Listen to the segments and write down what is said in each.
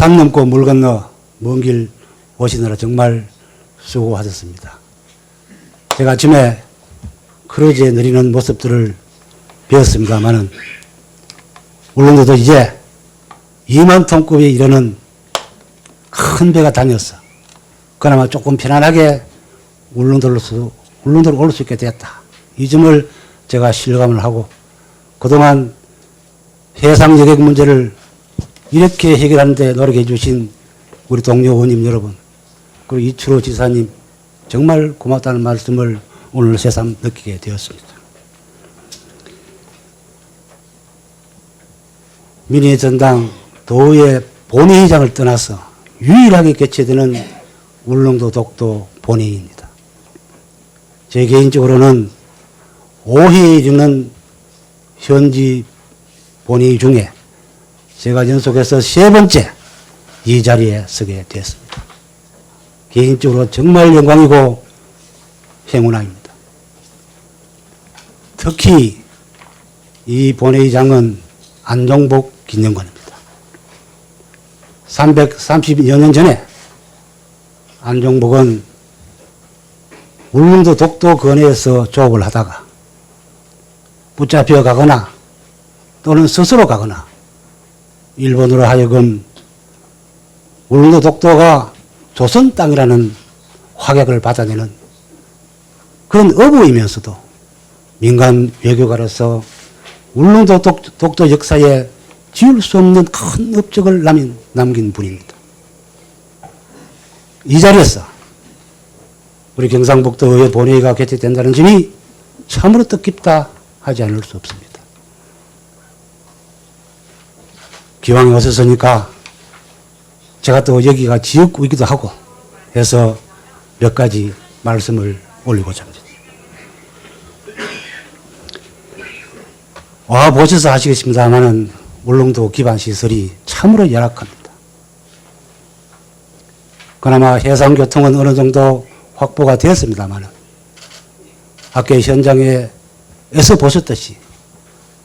산 넘고 물 건너 먼 길 오시느라 정말 수고하셨습니다. 제가 아침에 크루즈에 내리는 모습들을 배웠습니다만은 울릉도도 이제 2만 톤급에 이르는 큰 배가 다녔어. 그나마 조금 편안하게 울릉도로 수, 울릉도로 올 수 있게 됐다. 이 점을 제가 실감을 하고 그동안 해상 여객 문제를 이렇게 해결하는데 노력해 주신 우리 동료 의원님 여러분 그리고 이철호 지사님 정말 고맙다는 말씀을 오늘 새삼 느끼게 되었습니다. 민의 전당 도의 본회의장을 떠나서 유일하게 개최되는 울릉도 독도 본회의입니다. 제 개인적으로는 5회에 이르는 현지 본회의 중에 제가 연속해서 세 번째 이 자리에 서게 되었습니다. 개인적으로 정말 영광이고 행운아입니다. 특히 이 본회의장은 안종복 기념관입니다. 330여 년 전에 안종복은 울릉도 독도 건해에서 조업을 하다가 붙잡혀 가거나 또는 스스로 가거나 일본으로 하여금 울릉도 독도가 조선 땅이라는 화격을 받아내는 그런 어부이면서도 민간 외교가로서 울릉도 독, 독도 역사에 지울 수 없는 큰 업적을 남긴, 남긴 분입니다. 이 자리에서 우리 경상북도의 본회의가 개최된다는 점이 참으로 뜻깊다 하지 않을 수 없습니다. 기왕에 오셨으니까 제가 또 여기가 지역구이기도 하고 해서 몇 가지 말씀을 올리고자 합니다. 와 보셔서 아시겠습니다만은 울릉도 기반 시설이 참으로 열악합니다. 그나마 해상 교통은 어느 정도 확보가 되었습니다만은 아까 현장에서 보셨듯이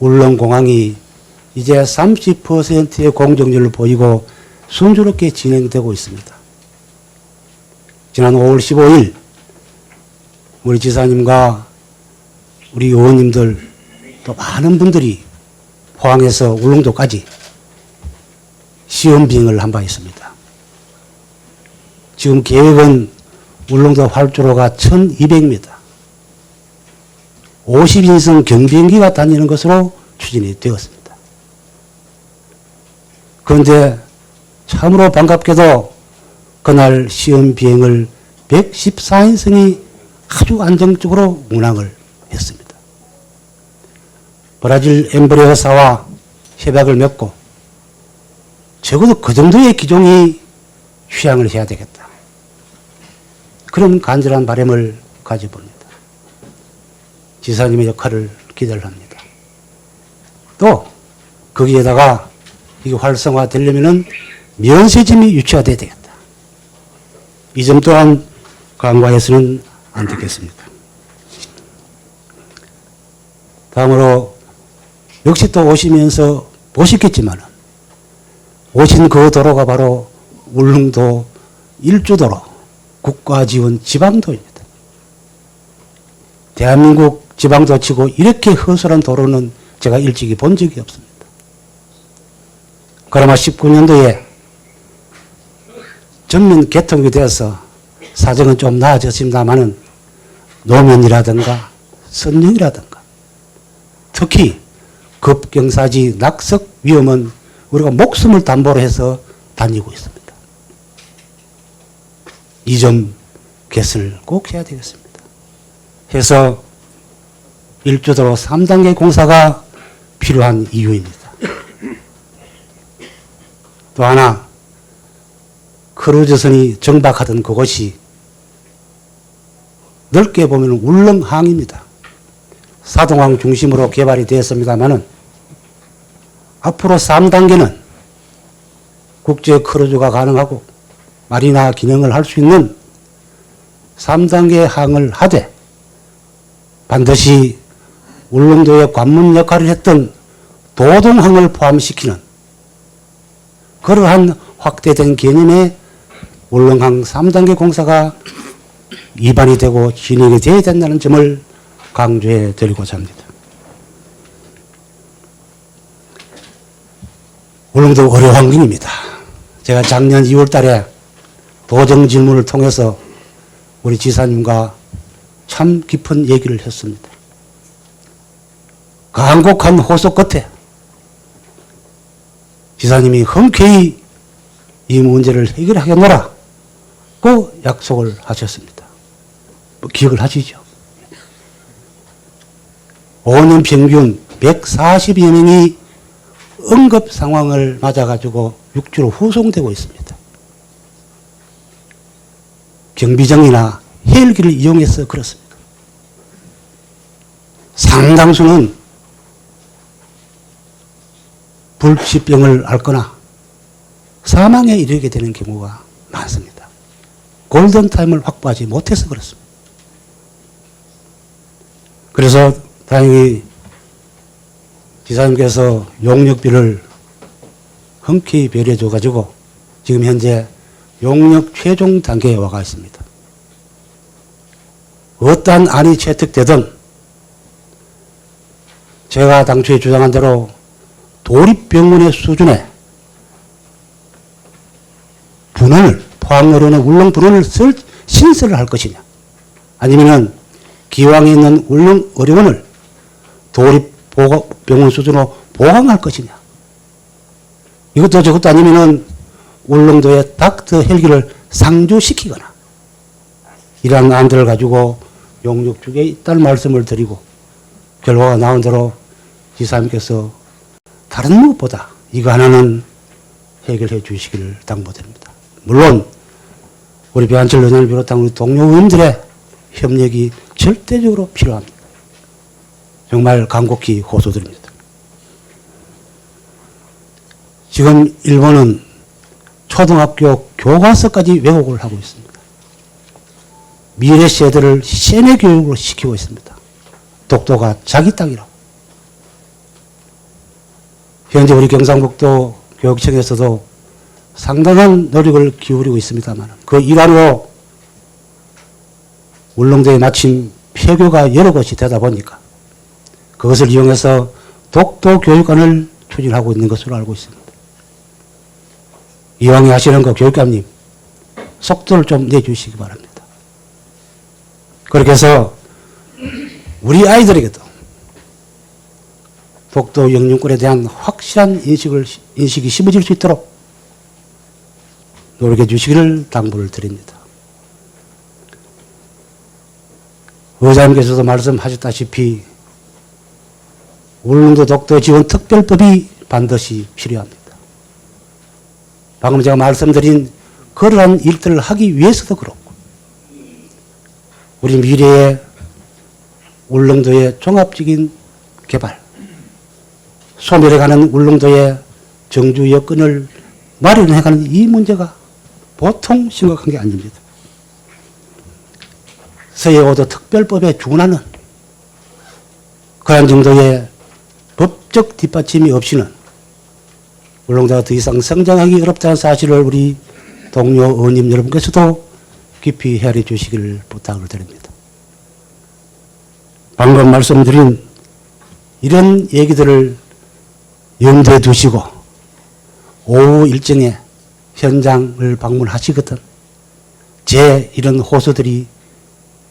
울릉 공항이 이제 30%의 공정률을 보이고 순조롭게 진행되고 있습니다. 지난 5월 15일 우리 지사님과 우리 의원님들 또 많은 분들이 포항에서 울릉도까지 시험 비행을 한 바 있습니다. 지금 계획은 울릉도 활주로가 1200m, 50인승 경비행기가 다니는 것으로 추진이 되었습니다. 그런데 참으로 반갑게도 그날 시험 비행을 114인승이 아주 안정적으로 운항을 했습니다. 브라질 엠브레 회사와 협약을 맺고 적어도 그 정도의 기종이 휴양을 해야 되겠다. 그런 간절한 바람을 가져봅니다. 지사님의 역할을 기대를 합니다. 또 거기에다가 이게 활성화 되려면은 면세점이 유치화돼야 되겠다. 이 점 또한 간과해서는 안 되겠습니다. 다음으로 역시 또 오시면서 보셨겠지만 오신 그 도로가 바로 울릉도 일주도로 국가지원 지방도입니다. 대한민국 지방도 치고 이렇게 허술한 도로는 제가 일찍이 본 적이 없습니다. 그나마 19년도에 전면 개통이 되어서 사정은 좀 나아졌습니다만은 노면이라든가 선령이라든가 특히 급경사지 낙석 위험은 우리가 목숨을 담보로 해서 다니고 있습니다. 이 점 개선을 꼭 해야 되겠습니다. 해서 일주도로 3단계 공사가 필요한 이유입니다. 또 하나 크루즈선이 정박하던 그곳이 넓게 보면 울릉항입니다. 사동항 중심으로 개발이 되었습니다만은 앞으로 3단계는 국제 크루즈가 가능하고 마리나 기능을 할 수 있는 3단계 항을 하되 반드시 울릉도의 관문 역할을 했던 도동항을 포함시키는 그러한 확대된 개념의 울릉항 3단계 공사가 위반이 되고 진행이 되어야 된다는 점을 강조해 드리고자 합니다. 울릉도 의료 환경입니다. 제가 작년 2월 달에 도정 질문을 통해서 우리 지사님과 참 깊은 얘기를 했습니다. 강곡한 호소 끝에 지사님이 흔쾌히 이 문제를 해결하겠노라 고 약속을 하셨습니다. 뭐 기억을 하시죠? 5년 평균 140여 명이 응급 상황을 맞아가지고 육주로 후송되고 있습니다. 경비정이나 헬기를 이용해서 그렇습니다. 상당수는 불치병을 앓거나 사망에 이르게 되는 경우가 많습니다. 골든타임을 확보하지 못해서 그렇습니다. 그래서 다행히 지사님께서 용역비를 흔쾌히 배려해 줘가지고 지금 현재 용역 최종 단계에 와가 있습니다. 어떠한 안이 채택되든 제가 당초에 주장한 대로 도립병원의 수준의 분원을 포항의료원의 울릉 분원을 쓸 신설을 할 것이냐? 아니면은 기왕에 있는 울릉 의료원을 도립병원 수준으로 보강할 것이냐? 이것도 저것도 아니면은 울릉도에 닥터 헬기를 상주시키거나 이러한 안들을 가지고 용역 쪽에 있다는 말씀을 드리고 결과가 나온 대로 지사님께서 다른 무엇보다 이거 하나는 해결해 주시기를 당부드립니다. 물론 우리 배한철 의원을 비롯한 우리 동료 의원들의 협력이 절대적으로 필요합니다. 정말 간곡히 호소드립니다. 지금 일본은 초등학교 교과서까지 왜곡을 하고 있습니다. 미래 세대를 세뇌 교육으로 시키고 있습니다. 독도가 자기 땅이라고. 현재 우리 경상북도 교육청에서도 상당한 노력을 기울이고 있습니다만 그 일환으로 울릉도에 마침 폐교가 여러 곳이 되다 보니까 그것을 이용해서 독도 교육관을 추진하고 있는 것으로 알고 있습니다. 이왕에 하시는 거 교육감님 속도를 좀 내주시기 바랍니다. 그렇게 해서 우리 아이들에게도 독도 영유권에 대한 확실한 인식을, 인식이 심어질 수 있도록 노력해 주시기를 당부를 드립니다. 의장님께서도 말씀하셨다시피 울릉도 독도 지원 특별법이 반드시 필요합니다. 방금 제가 말씀드린 그러한 일들을 하기 위해서도 그렇고 우리 미래의 울릉도의 종합적인 개발 소멸해 가는 울릉도의 정주 여건을 마련해 가는 이 문제가 보통 심각한 게 아닙니다. 서해오도 특별법에 준하는 그런 정도의 법적 뒷받침이 없이는 울릉도가 더 이상 성장하기 어렵다는 사실을 우리 동료 의원님 여러분께서도 깊이 헤아려 주시기를 부탁을 드립니다. 방금 말씀드린 이런 얘기들을 염두에 두시고 오후 일정에 현장을 방문하시거든 제 이런 호소들이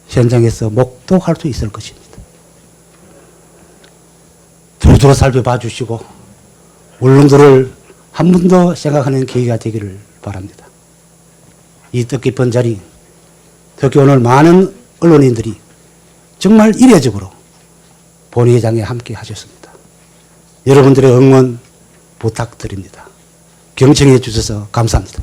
현장에서 목도할 수 있을 것입니다. 두루두루 살펴봐 주시고 울릉도를 한 번 더 생각하는 계기가 되기를 바랍니다. 이 뜻깊은 자리, 특히 오늘 많은 언론인들이 정말 이례적으로 본회의장에 함께 하셨습니다. 여러분들의 응원 부탁드립니다. 경청해 주셔서 감사합니다.